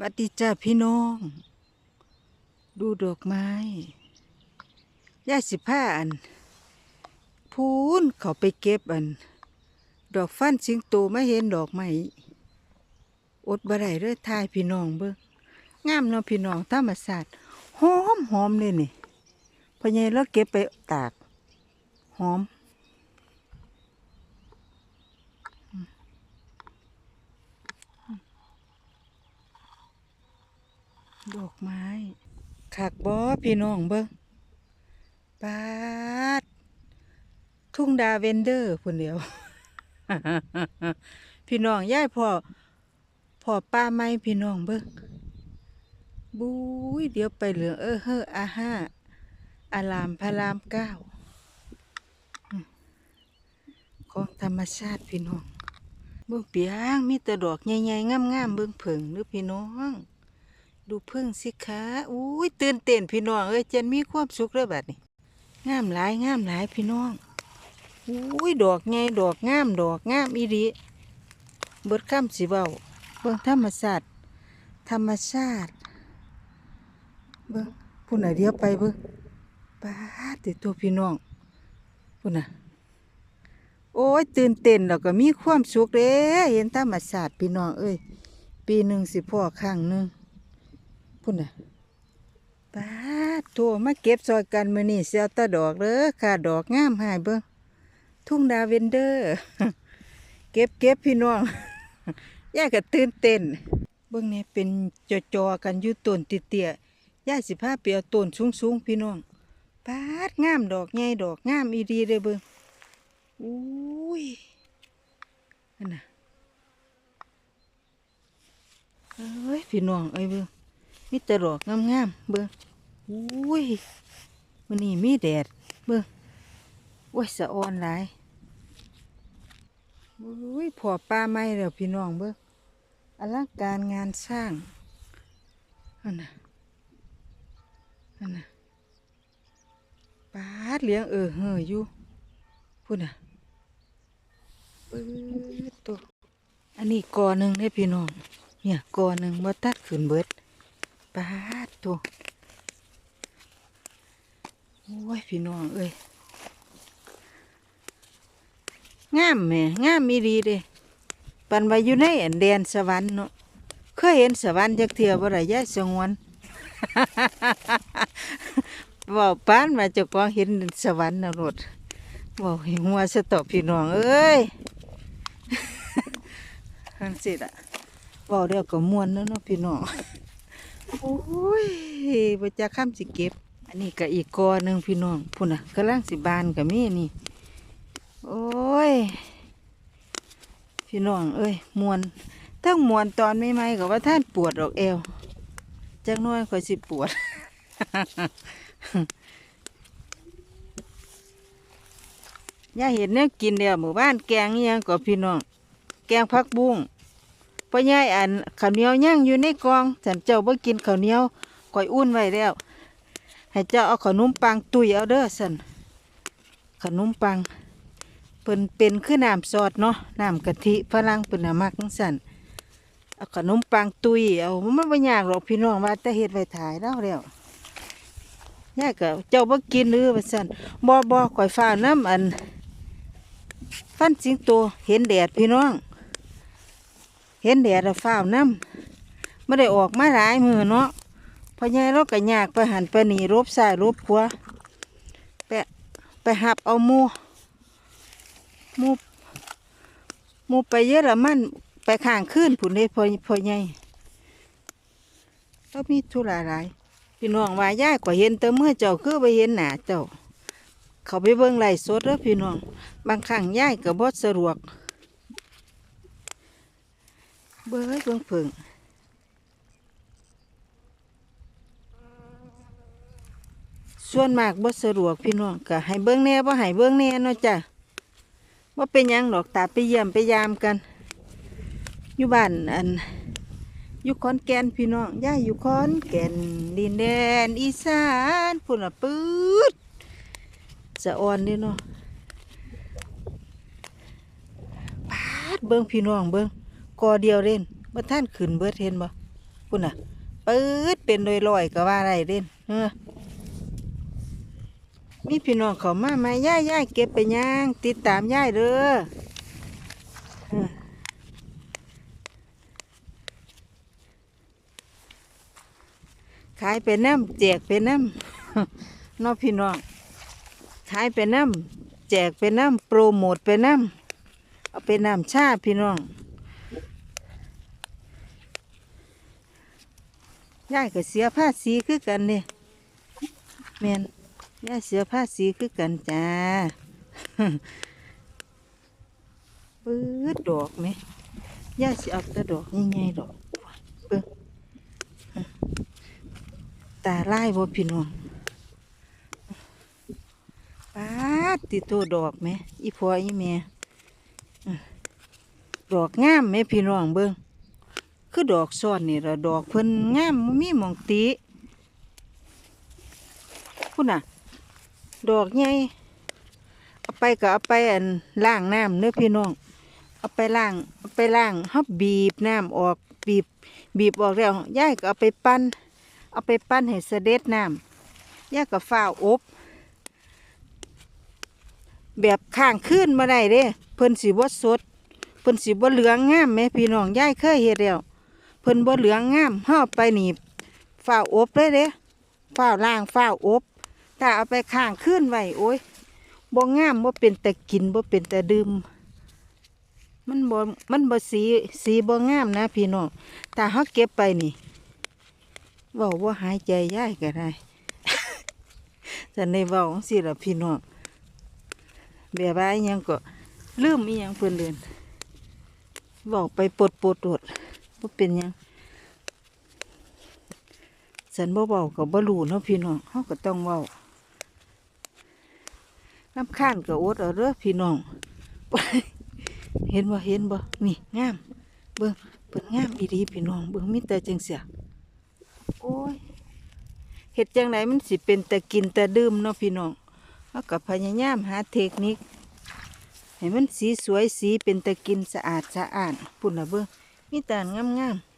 วัดดีจ้าพี่น้อง ดูดอกไม้ย่าสิผ้าอัน พูนเขาไปเก็บอัน ดอกฟันสิงโตไมาเห็นดอกไม้อดบ่ได้เด้อทายพี่น้องเบิ่งงามเนาะพี่น้องธรรมศาสตร์หอมหอมเลยนี่พอใหญ่แล้วเก็บไปตากหอม ดอกไม้ขักบอพี่น้องเบิ้งปาด ทุ่งดาเวนเดอร์พุ่นเดียว พี่น้องย่ายพ่อพ่อป้าไม้พี่น้องเบิ้งบุ้ยเดี๋ยวไปเหลืองเออเฮออาห้าอารามพระรามเก้าของธรรมชาติพี่น้องเบิ้งเปียงมีแต่ดอกใหญ่ๆงามๆเบิ้งเผิงหรือพี่น้อง ดูพึ่งสิคะอุ้ยตื่นเต้นพี่น้องเอ้ยเจนมีความสุขเลยแบัดนี้งามหลายงามหลายพี่น้องอุ้ยดอกไงดอกงามดอกงามอีดีเบิดข้ามสิเบาเบิ่งธรรมชาติธรรมชาติ เบิ่งผู้ไหนะเดียวไปเบิ่งป้าดติดตัวพี่น้องผู้น่ะโอ้ยตื่นเต้นแล้วก็มีความสุขเด้เห็นธรรมชาติพี่น้องเอ้ยปีหนึ่งสิพ่อครั้งหนึ่ง พุ่นน่ะป้าดโทมาเก็บซอยกันมือนี้เสียวตาดอกเด้อค่ะดอกงามหายเบิ่งทุ่งดาเวนเดอร์ เก็บเก็บพี่น้องย่าก็ตื่นเต้น เบิ่งนี่เป็นจอๆกันอยู่ต้นติเตียย่าสิพาไปเอาต้นสูงๆพี่น้องปาดงามดอกใหญ่ดอกงามอีดีเลยเบิ่งอุ้ยนั่นน่ะเอ้ยพี่น้องเอ้ยเบิ่ง มีแต่ดอกงามๆเบิ่งอุ้ยวันนี้มีแดดเบิ่งโอ้ยสะออนหลายอุ้ยพอป้าไม้แล้วพี่น้องเบิ่งอลังการงานสร้างอันน่ะอันน่ะปาดเลี้ยงเออเห่ออยู่พูดน่ะปื๊ดตัวอันนี้กอหนึ่งได้พี่น้อง เนี่ยกอหนึ่งมาตัดขึ้นเบิด ปาดตัวโอ้ย พี่น้องเอ้ยงามแม่งามมีดีเด้ปันไปอยู่ในแดนสวรรค์เนาะเคยเห็นสวรรค์จักเทื่อบ่ได้ยายสงวนเว้าปานมาจ้าของเห็นสวรรค์นรถเว้าให้หัวสะตอพี่น้องเอ้ยทังสิละเว้าเดียวก็มวนแล้วเนาะพี่น้อง โอ้ยบ่จะข้ามสิเก็บ อันนี้ก็อีกกอหนึ่งพี่น้องพุ่นน่ะกำลังสิบานกับมีนี่ โอ้ย พี่น้องเอ้ยมวนทั้งมวนตอนไม่ไม่ๆกับว่าท่านปวดออกเอวจักน้อยคอยสิปวดย่าเห็นเนี่ยกินเดียวหมู่บ้านแกงยังกับพี่น้อง แกงผักบุ้ง พ่อยายอันข้าวเหนียวย่างอยู่ในกองฉันเจ้าบ่กินข้าวเหนียวก่อยอุ่นไว้แล้ว ให้เจ้าเอาขนมปังตุยเอาเด้อสันขนมปังเปิ้นเป็นคือน้ำซอสเนาะน้ำกะทิฝรั่งเปิ้นน่ะมักจังสันเอาขนมปังตุยเอามันบ่ยากหรอกพี่น้องว่าแต่เฮ็ดไว้ถ่ายแล้วแล้วยายก็เจ้าบ่กินหรือว่าซั่นบ่บ่ข่อยฟ้าน้ำอัน ฟันสิงโตเห็นแดดพี่น้อง เห็นแดดฟ้าวน้ำไม่ได้ออกมาหลายมือเนาะพอใหญ่เราก็ยากไปหันไปหนีรบซ้ายรบขวาไปไปหับเอามูมูมูไปเยอะละมันไปข้างขึ้นผุนเลยพอพอใหญ่ก็มีธุระหลายพี่น้องว่าย่ายกว่าเห็นแต่เมื่อเจ้าคือไปเห็นหนาเจ้า เขาไปเบิ่งไหลสดแล้วพี่น้อง บางครั้งย่ายก็บ่สะดวก เบิ้งเบิ้งผึ่งส่วนมากบ่สะดวกพี่น้องก็ให้เบิ้งแน่บ่ให้เบิ้งแน่เนาะจ้ะว่าเป็นยังดอกตาไปเยี่ยมไปยามกันอยู่บ้านอันอยู่ขอนแก่นพี่น้องย่าอยู่ขอนแก่นดินแดนอีสานพุ่นน่ะปื๊ดสะอ่อนเด้เนาะปาดเบิ้งพี่น้องเบิ้ง กอเดียวเล่นบ่อท่านขึ้นเบิดเห็นบ่พุ่นน่ะปื๊ดเป็นโดยลอยๆก็ว่าไรเด่นเออมีพี่น้องเขามาไหมย่ายย่ายเก็บไปย่าง ติดตามย่ายเด้อเออขายไปน้ำแจกไปน้ำนอพี่น้องขายไปน้ำแจกไปน้ำโปรโมทไปน้ำเอาไปน้ำชาพี่น้อง ยายก็เสียภาษีคือกันเนี่ยแมนยายเสียภาษีคือกันจ้าปื๊ดดอกไหมยายสิเอาแต่ดอกใหญ่ๆดอกเบิ่งตาลายบ่พี่น้องป้าดติโตดอกไหมอีพออีแม่อื้อดอกงามไหมพี่น้องเบิ่ง คือดอกซ้อนนี่ละดอกเพิ่นงามมีมองติพุ่นน่ะ ดอกใหญ่เอาไปก็เอาไปอันล้างน้ำเนื้อพี่น้อง เอาไปล้างเอาไปล้างฮาบีบน้ำออกบีบ บีบออกแล้วยายก็เอาไปปั้น เอาไปปั้นให้เสด็จน้ำยายก็ฝ้าวอบ แบบข้างขึ้นมาได้เด้เพิ่นสิบ่สดเพิ่นสิบ่เหลืองงามแหมพี่น้องยายเคยเฮ็ดแล้ว เพิ่นบ่เหลืองงามเฮาเอไปนี่ฝ้าวอบเลยเด้ฝ้าวล่างฝ้าวอบถ้าเอาไปข้างขึ้นไว้โอ้ยบ่งามบ่เป็นแต่กินบ่เป็นแต่ดื่มมันบ่มันบ่สีสีบ่งามนะพี่น้องถ้าเฮาเก็บไปนี่เว้าบ่หายใจยายก็ได้แต่ในเว้าจังซี่ล่ะพี่น้องแบบว่าอิหยังก็ลืมอีหยังเพิ่นเดินเว้าไปปดปดโดด บ่เป็นยังฉันบ่เบากับบ่รู้เนาะพี่น้องเฮาก็ต้องเว้าน้ำข้านก็อดเอาเด้อพี่น้อง เห็นบ่เห็นบ่นี่งาม เบิ่งเพิ่นงามอีดีพี่น้อง เบิ่งมีแต่จังเสียโอ้ยเฮ็ดจังไดมันสิเป็นแต่กินแต่ดื่มเนาะพี่น้องเฮาก็พยายามหาเทคนิคให้มันสีสวยสีเป็นแต่กินสะอาดสะอาดพุ่นนะเบิ่ง มีแต่งามๆ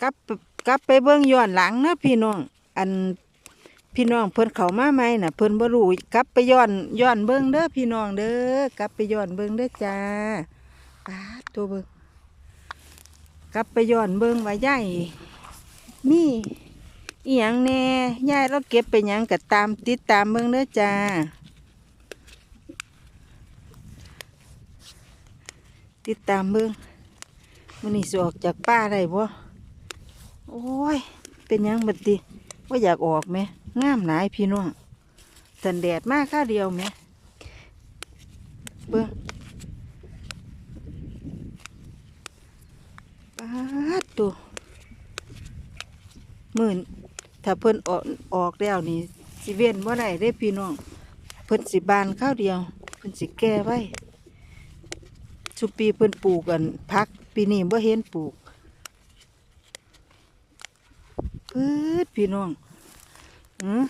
กลับกลับไปเบิ่งย้อนหลังนะพี่น้อง อันพี่น้องเพิ่นเขามาใหมน่ะเพิ่นบ่รู้กลับไปย้อนย้อนเบิ่งเด้อพี่น้องเด้อกลับไปย้อนเบิ่งเด้อจ้าปาตัวเบิ่งกลับไปย้อนเบิ่งว่าย่ายมีอีหยังแน่ย่ายเราเก็บไปหยังก็ตามติดตามเบิ่งเด้อจ้า ติดตามเบิ่งมื้อนี้สิออกจากป่าได้บ่โอ้ย เป็นยังบัดดิว่าอยากออกไหมงามหลายพี่น้องสันแดดมากข้าเดียวไหมเบิ้งป้าดตัวมื่นถ้าเพิ่นออกออกแล้วนี่สิเว้นว่าได้ได้พี่น้องเพิ่นสิบานข้าวเดียว เพิ่นสิแก้ไว้ สุปีเพิ่นปลูกกันพัก ปีนี้บ่เห็นปลูกพืดพี่น้องอือ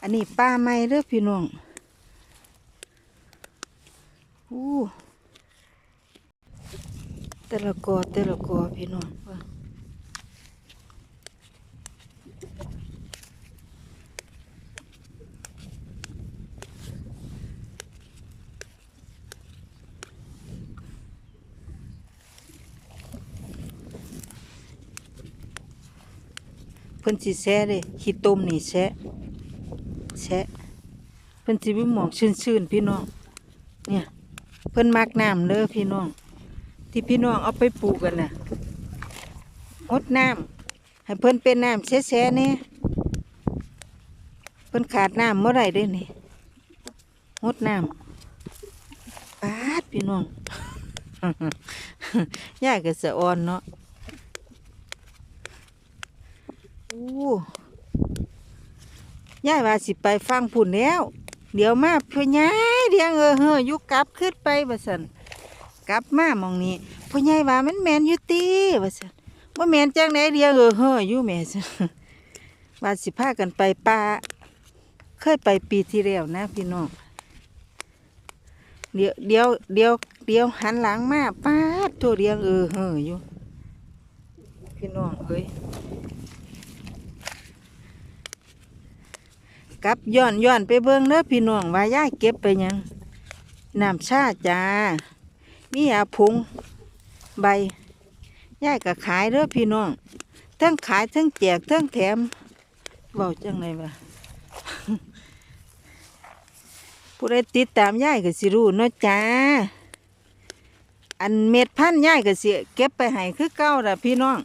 อันนี้ป้าไม้เด้อพี่น้องอู้แต่ละกอแต่ละกอพี่น้อง พิ่นสิแซ่เด้ขี้ต้มนี่แซ่แซ่เพิ่นสิมีหมอกชื้นๆพี่น้อง เนี่ย เพิ่นมักน้ำเด้อพี่น้อง ที่พี่น้องเอาไปปลูกกันน่ะงดน้ำให้เพิ่นเป็นน้ำแซ่ๆเนี่ยเพิ่นขาดน้ำเมื่อไรด้อนี่งดน้ำปาดพี่น้องยายก็สะอ่อนเนาะโอ้ยายว่าสิไปฟังพุ่นแล้ว เดี๋ยวมาพ่อใหญ่เดียงเออเฮอยู่กลับขึ้นไปว่าซั่นกลับมามองนี้พ่อใหญ่ว่ามันแมนอยู่ตีว่าซั่นบ่แมนจังไดเดียวเออเฮ้ออยู่แม่ซั่นว่าสิพากันไปป่าเคยไปปีที่แล้วนะพี่น้องเดี๋ยวเดี๋ยวเดี๋ยวเดี๋ยวหันหลังมาป้าดโทเรียงเออเฮ้ออยู่พี่น้องเอ้ย กลับย้อนย้อนไปเบิ่งเด้อพี่น้องว่ายายเก็บไปยังน้ำชาจ้ามียาผงใบยายก็ขายเด้อพี่น้องทั้งขายทั้งแจกทั้งแถมเบาจังเลยว่ะผู้ใดติดตามยายก็สิรู้เนาะจ้า อันเม็ดพันธุ์ยายก็สิเก็บไปให้คือเก้าละพี่น้อง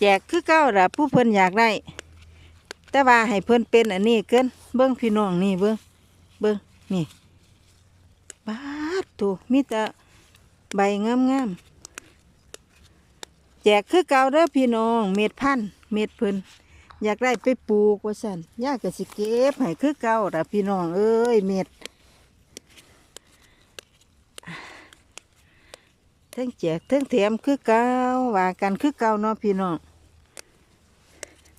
แจกคือเก้าละผู้เพิ่นอยากได้ แต่ว่าให้เพิ่นเป็นอันนี้เกินเบิ้งพี่น้องนี่เบิ้งเบิ้งนี่บาดตัวมีแต่ใบงามๆแจกคือเก่าเด้อพี่น้องเม็ดพันเม็ดเพิ่นอยากได้ไปปลูกว่าสันยาก็สิเก็บให้คือเก่าล่ะพี่น้องเอ้ยเม็ดทั้งแจกทั้งแถมคือเก่าว่ากันคือเก่าเนาะพี่น้อง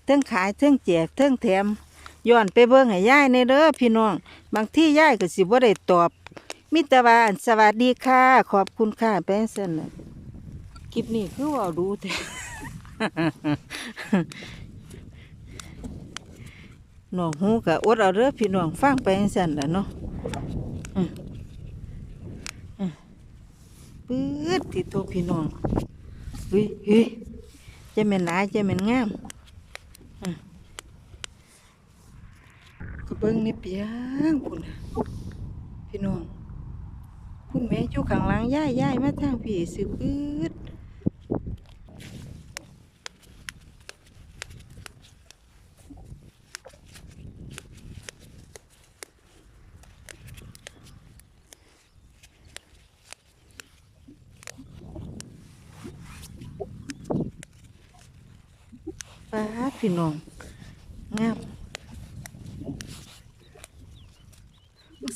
ทิงขายเทิงแจกเทิงแถมย้อนไปเบิ่งให้ยายในเด้อพี่น้อง บางที่ยายก็สิบ่ได้ตอบ มิตรวานสวัสดีค่ะ ขอบคุณค่ะแป้งเส้นน่ะคลิปนี้คือว่าดูแต่ หน้องหูกะอดเอาเด้อพี่น้องฟังไปจังซั่นล่ะเนาะอืมอืมปื๊ดที่โตพี่น้องเฮ้ยเฮ้ยจะแม่นหลายจะแม่นงาม ก็เบิ้งนี่เปียงพุ่นพี่น้องพุ่นแม่อยู่ข้างหลังย่ายย่ายมาทางพี่สืบอืดป้าดพี่น้องาม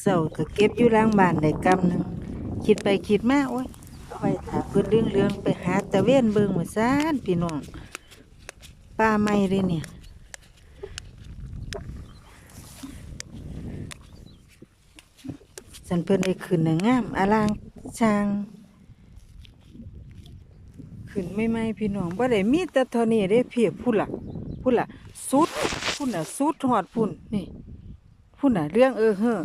เสาก็เก็บอยู่ล่างบ้านได้กำหนึ่งคิดไปคิดมาโอ้ยเอาไปถาเพื่นเรื่องเรื่องไปหาตะเวนเบิ่งมาซ่านพี่น้องป้าไม่เลยเนี่ยสันเพิ่นได้ขึ้นน่ะงามอลางช่างขึ้นไม่ไม่พี่น้องบ่ได้มีแต่ท่านี้เด้เพียบพุ่นล่ะพุ่นล่ะสุดพุ่นน่ะสุดหอดพุ่นนี่พุ่นน่ะเรื่องเออเฮ้อ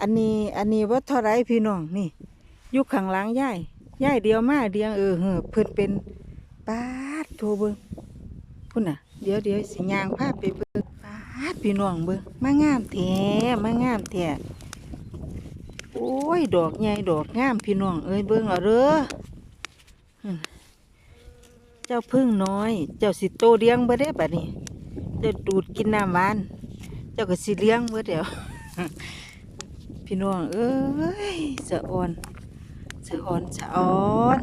อันนี้อันนี้ว่าเท่าไรพี่น้องนี่อยู่ข้างหลังย่ายยายเดียวมาเดียงเออเฮ้อเพิ่นเป็นปาดโทเบิ่งพุ่นน่ะ เดี๋ยวเดี๋ยวสิยางพาไปเบิ่งปาดพี่น้องเบิ่งมางามแท้มางามแท้โอ้ยดอกใหญ่ดอกงามพี่น้องเอ้ยเบิ่งเอาเด้อเจ้าพึ่งน้อย เจ้าสิโตเลี้ยงบ่ได้บัดนี้เจ้าดูดกินน้ำหวาน เจ้าก็สิเลี้ยงบ่เดี๋ยว พี่น้องเอ้ยสะอ่อนสะอ่อนสะอ่อน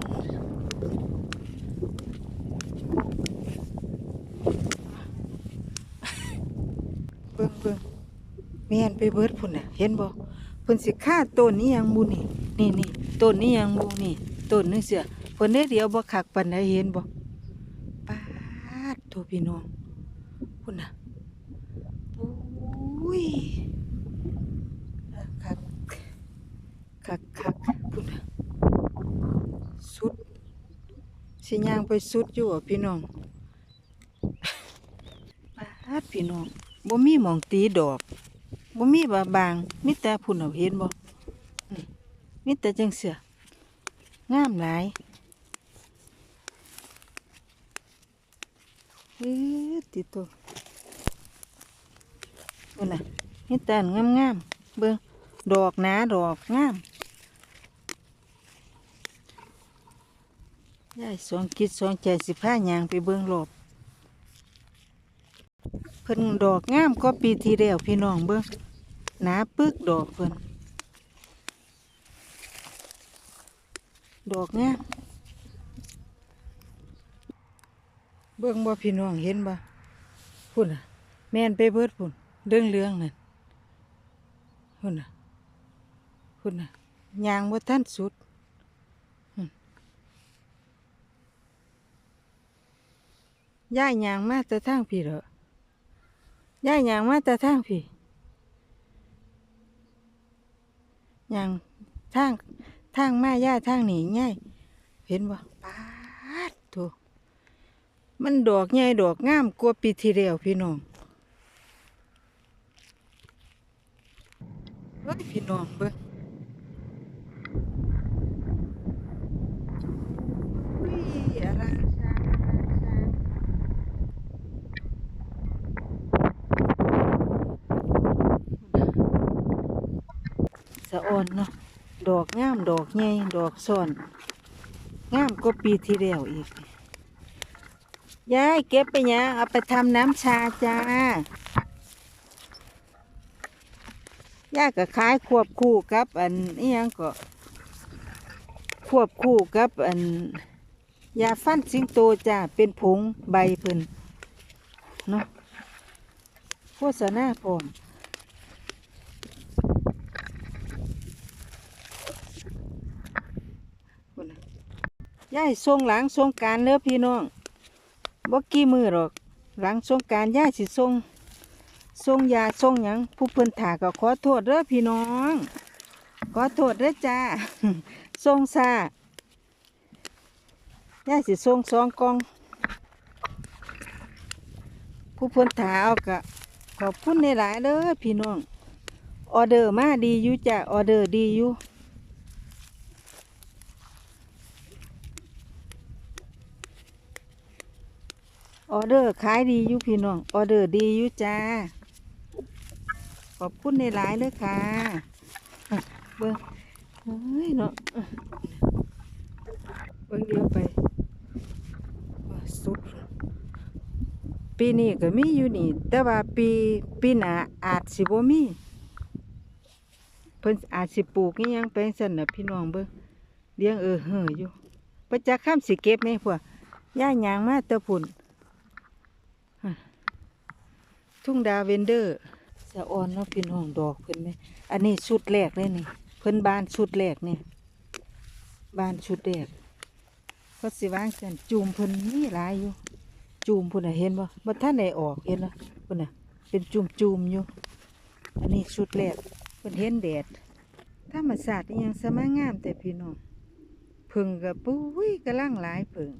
เบิ่งเบิ่งแม่นไปเบิดพุ่นน่ะ เห็นบ่เพิ่นสิฆ่าต้นนี้ยังบูนี่นี่นี่ต้นนี้ยังบูนี่ต้นนึงเสือเพิ่นได้เดียวบ่คักปานใดเห็นบ่ปาดโทพี่น้องพุ่นน่ะอุ้ยคักคักคักพุ่นน่ะสุด สิย่างไปสุดอยู่พี่น้องปาดพี่น้องบ่มีหมองตีดอกบ่มีบาบางมีแต่พุ่นเอาเห็นบ่มีแต่จังเสืองามหลายเฮ้ติดตัวเบิ่งน่ะนี่แต่งามงามๆเบิ่งดอกหนาดอกงาม ยายสองคิดสองใจสิผ้ายางไปเบิ่งรอบเพิ่นดอกงามก็ปีที่แล้วพี่น้องเบิ่งหนาปึกดอกเพิ่นดอกงามเบิ่งบ่พี่น้องเห็นบ่พุ่นน่ะ แม่นไปเบิดพุ่นเรื่องเรื่องนั่นพุ่นน่ะพุ่นน่ะยางบ่ทันสุดหุ่น ย่ายยางมาแต่ทางพี่เหรอย่ายยางมาแต่ทางพี่ยางทางทางมาย่าทางหนีง่ายเห็นบ่ปาดโถมันดอกใหญ่ดอกงามกว่าปีที่แล้วพี่น้องเฮ้ยพี่น้องเบิ่งอุ้ยอลังชางอลังชางสะอ่อนเนาะดอกงามดอกใหญ่ดอกซ่อนงามกว่าปีที่แล้วอีกยายเก็บไปยังเอาไปทำน้ำชาจ้ายาก็ขายควบคู่กับ อันนี้ยังก็ ควบคู่กับ อันยาฟันสิงโตจ้าเป็นผงใบเพิ่นเนาะโฆษณาพร้อมพุ่นน่ะ ยายส่งหลังส่งการเด้อพี่น้องบ่กี่มือหรอก หลังสงการย่าสิส่งส่งยาส่งหยังผู้เพิ่นถาก็ขอโทษเด้อพี่น้อง ขอโทษเด้อจ้าส่งซาย่าสิส่งสองกอง ผู้เพิ่นถาเอากะขอบคุณในหลายเด้อพี่น้องออเดอร์มาดีอยู่จ้าออเดอร์ดีอยู่ ออเดอร์ขายดีอยู่พี่น้องออเดอร์ดีอยู่จ้า ขอบคุณในหลายเลยค่ะอะเบิ้งเฮ้ยเนาะเบิ้งเดียวไปสุด ปีนี้ก็มีอยู่นี่ แต่ว่าปีปีหน้าอาจสิบ่มีเพิ่นอาจสิปลูกอีหยังแปลงสั่นนะพี่น้องเบิ่งเลี้ยงเออเห่ออยู่ประจักข้ามสิเก็บไหมพวกย่าหยางมาตะพุ่น ทุ่งดาเวนเดอร์สะออนเนาะพี่น้องดอกเพิ่นไหมอันนี้ชุดแรกเลยนี่เพิ่นบานชุดแรกเนี่ยบานชุดแรกเขาสิวางกันจูมเพิ่นมีหลายอยู่ จูมพุ่นน่ะเห็นบ่บ่ท่านได้ออกเห็นบ่พุ่นน่ะเป็นจูมจูมอยู่ อันนี้ชุดแรกเพิ่นเห็นแดดธรรมศาสตร์ยังสมางามแต่พี่น้องเพิ่งกับปุ้ยกำลังหลายเพิ่ง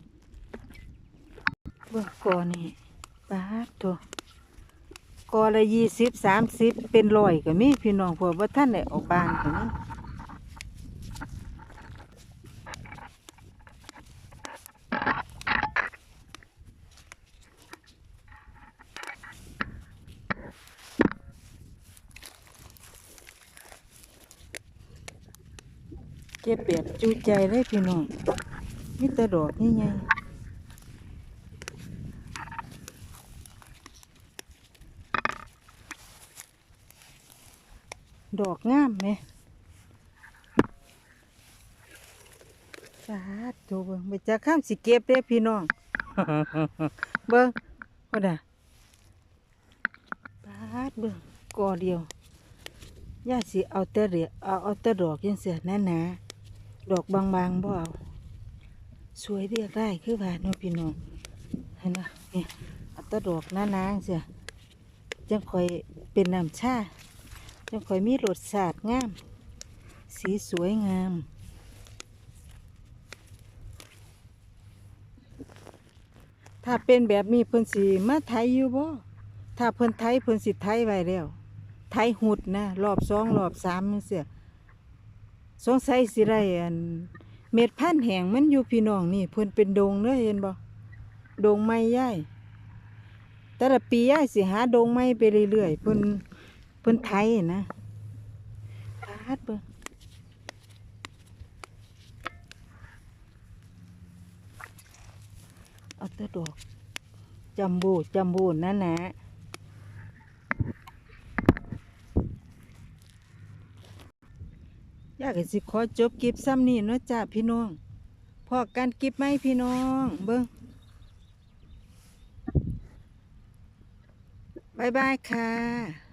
เบิ่งก่อนนี่ปาดตัว กอละยี่สิบสามสิบเป็นร้อยก็มีพี่น้องพวกว่าท่านได้ออกบ้านก็มีเก็บแบบจูใจเลยพี่น้องมีแต่ดอกใหญ่ๆ ดอก งามไหมสาธุเบิ่งไปจากข้ามสิเก็บเด้อพี่น้อง เบิ่งว่าน่ะปาดเบิ่งกอเดียวย่าสิเอาแต่เดียเอาเอาแต่ดอกยังเสียหนาหนาๆดอกบางๆบ่เอาสวยเรียกได้คือว่าเนาะพี่น้องเห็นไหมนี่เอาแต่ดอกหนาๆจังเสียจังค่อยเป็นน้ำชา จังค่อยมีรสชาติงาม สีสวยงามถ้าเป็นแบบนี้เพิ่นสิมาไทยอยู่บ่ถ้าเพิ่นไทยเพิ่นสิไทยไว้แล้วไทยหุดนะรอบสองรอบสามจังซี่สงสัยสิได้อันเม็ดพันธุ์แห้งมันอยู่พี่น้องนี่ เพิ่นเป็นดงเด้อเห็นบ่ดงไม้ย่ายแต่ละปีย่ายสิหาดงไม้ไปเรื่อยๆเพิ่น พิ่นไทยนะปาดเบิ่งเอาแต่ดอกจัมบ้จัมบ้นั่นนะอยากให้สิขอจบกิบซ้ำนี่เนาะจ้าพี่น้องพอกันกิบไหมพี่น้องเบิ่งบายบายค่ะ